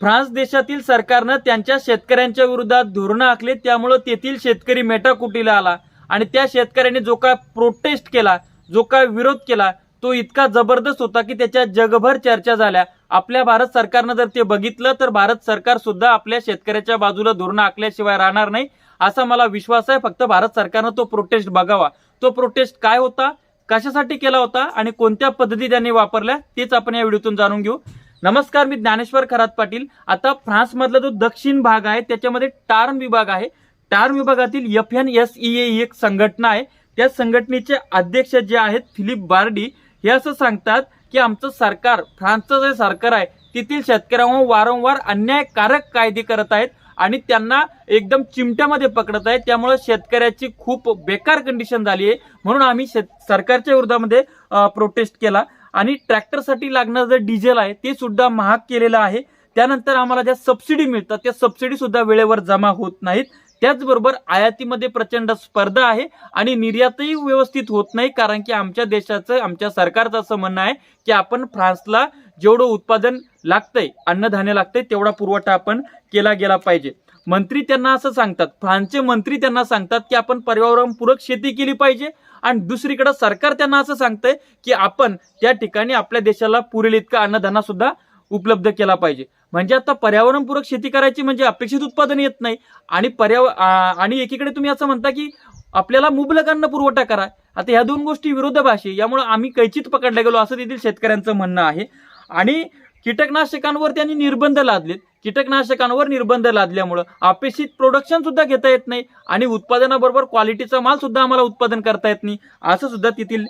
France देशातील सरकारनं त्यांच्या शेतकऱ्यांच्या विरोधात धोरणं आखले त्यामुळं तेथील शेतकरी मेटाकुटीला आला. आणि त्या शेतकऱ्याने जो काय प्रोटेस्ट केला जो काय विरोध केला तो इतका जबरदस्त होता की त्याच्या जगभर चर्चा झाल्या. आपल्या भारत सरकारनं जर ते बघितलं तर भारत सरकार सुद्धा आपल्या शेतकऱ्याच्या बाजूला धोरणं आखल्याशिवाय राहणार नाही. असा मला विश्वास आहे. फक्त भारत सरकारनं तो प्रोटेस्ट बघावा. तो प्रोटेस्ट काय होता? कशासाठी केला होता? आणि कोणत्या पद्धती त्यांनी वापरल्या? तेच आपण या व्हिडिओतून जाणून घेऊ. नमस्कार मी ज्ञानेश्वर खरात पाटील. आता फ्रान्समधला जो दक्षिण भाग आहे त्याच्यामध्ये टार्न विभाग आहे. टार्न विभागातील एफ एन एस ई ही एक संघटना आहे. त्या संघटनेचे अध्यक्ष जे आहेत फिलिप बार्डी हे असं सांगतात की आमचं सरकार फ्रान्सचं जे सरकार आहे तेथील शेतकऱ्यांवर वारंवार अन्यायकारक कायदे करत आहेत आणि त्यांना एकदम चिमट्यामध्ये पकडत आहे त्यामुळे शेतकऱ्याची खूप बेकार कंडिशन झाली आहे. म्हणून आम्ही शेत सरकारच्या विरोधामध्ये प्रोटेस्ट केला. आणि ट्रॅक्टरसाठी लागणारं जे डिझेल आहे ते सुद्धा महाग केलेलं आहे. त्यानंतर आम्हाला ज्या सबसिडी मिळतात त्या सबसिडी सुद्धा वेळेवर जमा होत नाहीत. त्याचबरोबर आयातीमध्ये प्रचंड स्पर्धा आहे आणि निर्यातही व्यवस्थित होत नाही कारण की आमच्या देशाचं आमच्या सरकारचं असं म्हणणं आहे की आपण फ्रान्सला जेवढं उत्पादन लागतंय अन्नधान्य लागतंय तेवढा पुरवठा आपण केला गेला पाहिजे. मंत्री त्यांना असं सांगतात फ्रान्सचे मंत्री त्यांना सांगतात की आपण पर्यावरणपूरक शेती केली पाहिजे. आणि दुसरीकडे सरकार त्यांना असं सांगतंय की आपण त्या ठिकाणी आपल्या देशाला पुरेल इतका अन्नधान्य सुद्धा उपलब्ध केला पाहिजे. म्हणजे आता पर्यावरणपूरक शेती करायची म्हणजे अपेक्षित उत्पादन येत नाही. आणि पर्याव आणि एकीकडे तुम्ही असं म्हणता की आपल्याला मुबलक अन्न पुरवठा करा. आता ह्या दोन गोष्टी विरोधाभाषी यामुळे आम्ही कैचीत पकडले गेलो असं तेथील शेतकऱ्यांचं म्हणणं आहे. आणि कीटकनाशकांवर त्यांनी निर्बंध लादलेत. कीटकनाशकांवर निर्बंध लादल्यामुळं अपेक्षित प्रोडक्शन सुद्धा घेता येत नाही आणि उत्पादनाबरोबर क्वालिटीचा माल सुद्धा आम्हाला उत्पादन करता येत नाही असं सुद्धा तेथील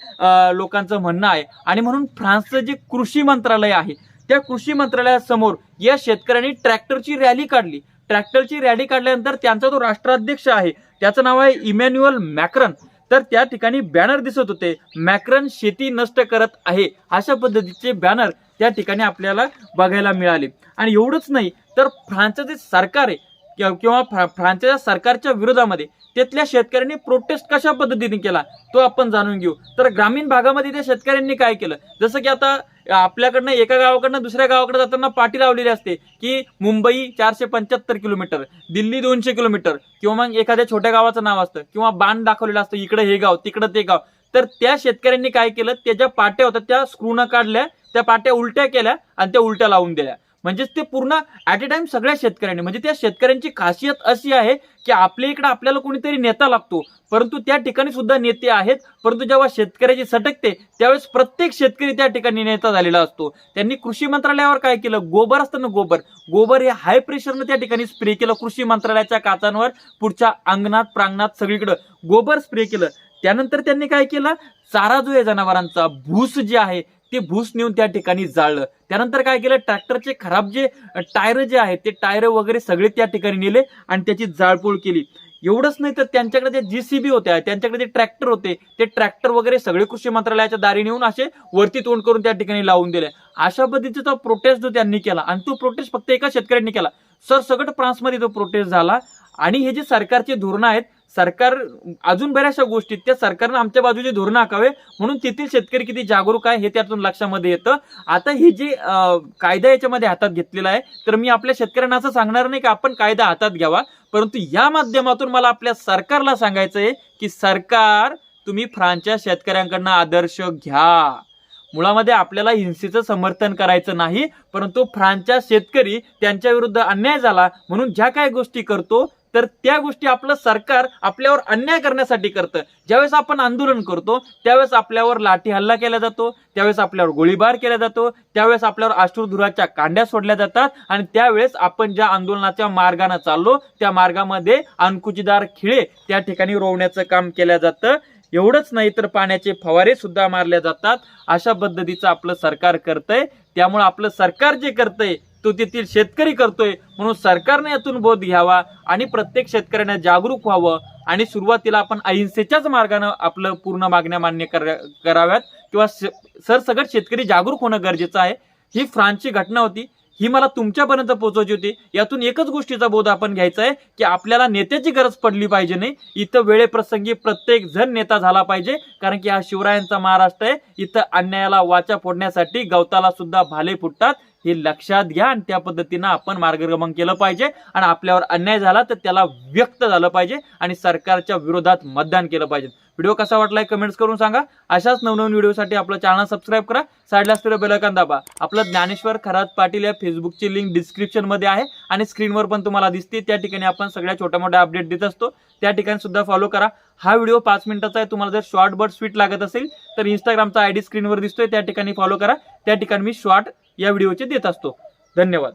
लोकांचं म्हणणं आहे. आणि म्हणून फ्रान्सचं जे कृषी मंत्रालय आहे त्या कृषी मंत्रालयासमोर या शेतकऱ्यांनी ट्रॅक्टरची रॅली काढली. ट्रॅक्टरची रॅली काढल्यानंतर त्यांचा जो राष्ट्राध्यक्ष आहे त्याचं नाव आहे इमॅन्युअल मॅक्रन. तर त्या ठिकाणी बॅनर दिसत होते मॅक्रन शेती नष्ट करत आहे अशा पद्धतीचे बॅनर त्या ठिकाणी आपल्याला बघायला मिळाले. आणि एवढंच नाही तर फ्रान्सचं जे सरकार आहे किंवा- फ्रा- फ्रान्सच्या सरकारच्या विरोधामध्ये तिथल्या शेतकऱ्यांनी प्रोटेस्ट कशा पद्धतीने केला तो आपण जाणून घेऊ. तर ग्रामीण भागामध्ये त्या शेतकऱ्यांनी काय केलं? जसं की आता आपल्याकडनं एका गावाकडनं दुसऱ्या गावाकडे जाताना पाठी लावलेली असते की मुंबई चारशे पंच्याहत्तर किलोमीटर दिल्ली दोनशे किलोमीटर किंवा मग एखाद्या छोट्या गावाचं नाव असतं किंवा बाण दाखवलेलं असतं इकडं हे गाव तिकडं ते गाव. तर त्या शेतकऱ्यांनी काय केलं? त्याच्या पाट्या होत्या त्या स्क्रूनं काढल्या त्या पाट्या उलट्या केल्या आणि त्या उलट्या लावून दिल्या. म्हणजेच ते पूर्ण ऍट ए टाइम सगळ्या शेतकऱ्यांनी म्हणजे त्या शेतकऱ्यांची खासियत अशी आहे की आपल्या इकडे आपल्याला कोणीतरी नेता लागतो. परंतु त्या ठिकाणी सुद्धा नेते आहेत. परंतु जेव्हा शेतकऱ्याची सटकते त्यावेळेस प्रत्येक शेतकरी त्या ठिकाणी नेता झालेला असतो. त्यांनी कृषी मंत्रालयावर काय केलं? गोबर असतं ना गोबर. गोबर हे हाय प्रेशरनं त्या ठिकाणी स्प्रे केलं कृषी मंत्रालयाच्या काचांवर. पुढच्या अंगणात प्रांगणात सगळीकडं गोबर स्प्रे केलं. त्यानंतर त्यांनी काय केलं? चारा जो आहे जनावरांचा भूस जे आहे ते भूस नेऊन त्या ठिकाणी जाळलं. त्यानंतर काय केलं? ट्रॅक्टरचे खराब जे टायर जे आहेत ते टायर वगैरे सगळे त्या ठिकाणी नेले आणि त्याची जाळपोळ केली. एवढंच नाही तर त्यांच्याकडे जे जीसीबी होत्या त्यांच्याकडे जे ट्रॅक्टर होते ते ट्रॅक्टर वगैरे सगळे कृषी मंत्रालयाच्या दारी नेऊन असे वरती तोंड करून त्या ठिकाणी लावून दिले. अशा पद्धतीचा प्रोटेस्ट जो त्यांनी केला आणि तो प्रोटेस्ट फक्त एका शेतकऱ्यांनी केला. सर सगळं फ्रान्समध्ये तो प्रोटेस्ट झाला. आणि हे जे सरकारचे धोरणं आहेत सरकार अजून बऱ्याचशा गोष्टी त्या सरकारनं आमच्या बाजूचे धोरणं आखावे म्हणून तेथील शेतकरी किती जागरूक आहे हे त्यातून लक्षामध्ये येतं. आता हे जे कायदा याच्यामध्ये हातात घेतलेला आहे तर मी आपल्या शेतकऱ्यांना असं सांगणार नाही की आपण कायदा हातात घ्यावा परंतु या माध्यमातून मला आपल्या सरकारला सांगायचं आहे की सरकार तुम्ही फ्रान्सच्या शेतकऱ्यांकडनं आदर्श घ्या. मुळामध्ये आपल्याला हिंसेचं समर्थन करायचं नाही परंतु फ्रान्सच्या शेतकरी त्यांच्या विरुद्ध अन्याय झाला म्हणून ज्या काही गोष्टी करतो तर त्या गोष्टी आपलं सरकार आपल्यावर अन्याय करण्यासाठी करतं. ज्यावेळेस आपण आंदोलन करतो त्यावेळेस आपल्यावर लाठी हल्ला केला जातो त्यावेळेस आपल्यावर गोळीबार केला जातो त्यावेळेस आपल्यावर अश्रुधुराच्या कांड्या सोडल्या जातात आणि त्यावेळेस आपण ज्या आंदोलनाच्या मार्गाने चाललो त्या मार्गामध्ये अंकुचीदार खिळे त्या ठिकाणी रोवण्याचं काम केलं जातं. एवढंच नाही तर पाण्याचे फवारे सुद्धा मारले जातात. अशा पद्धतीचं आपलं सरकार करतंय. त्यामुळे आपलं सरकार जे करतंय तो तेथील शेतकरी करतोय म्हणून सरकारने यातून बोध घ्यावा आणि प्रत्येक शेतकऱ्यांना जागरूक व्हावं आणि सुरुवातीला आपण अहिंसेच्याच मार्गानं आपलं पूर्ण मागण्या मान्य कराव्यात किंवा सरसगट शेतकरी जागरूक होणं गरजेचं आहे. ही फ्रान्सची घटना होती. ही मला तुमच्यापर्यंत पोहोचवायची होती. यातून एकच गोष्टीचा बोध आपण घ्यायचा आहे की आपल्याला नेत्याची गरज पडली पाहिजे नाही. इथं वेळेप्रसंगी प्रत्येक जण नेता झाला पाहिजे. कारण की हा शिवरायांचा महाराष्ट्र आहे. इथं अन्यायाला वाचा फोडण्यासाठी गवताला सुद्धा भाले फुटतात. हे लक्षात घ्या आणि त्या पद्धतीनं आपण मार्गक्रमण केलं पाहिजे. आणि आपल्यावर अन्याय झाला तर त्याला व्यक्त झालं पाहिजे आणि सरकारच्या विरोधात मतदान केलं पाहिजे. व्हिडिओ कसा वाटलाय कमेंट्स करून सांगा. अशाच नवनवीन व्हिडिओसाठी आपलं चॅनल सबस्क्राईब करा. साईडला असलेलं बेलकन दाबा. आपलं ज्ञानेश्वर खरात पाटील या फेसबुकची लिंक डिस्क्रिप्शनमध्ये आहे आणि स्क्रीनवर पण तुम्हाला दिसते. त्या ठिकाणी आपण सगळ्या छोट्या मोठ्या अपडेट देत असतो. त्या ठिकाणी सुद्धा फॉलो करा. हा व्हिडिओ पाच मिनिटाचा आहे. तुम्हाला जर शॉर्ट बट स्वीट लागत असेल तर इंस्टाग्रामचा आयडी स्क्रीनवर दिसतोय. त्या ठिकाणी फॉलो करा. त्या ठिकाणी मी शॉर्ट या व्हिडिओचे देत असतो. धन्यवाद.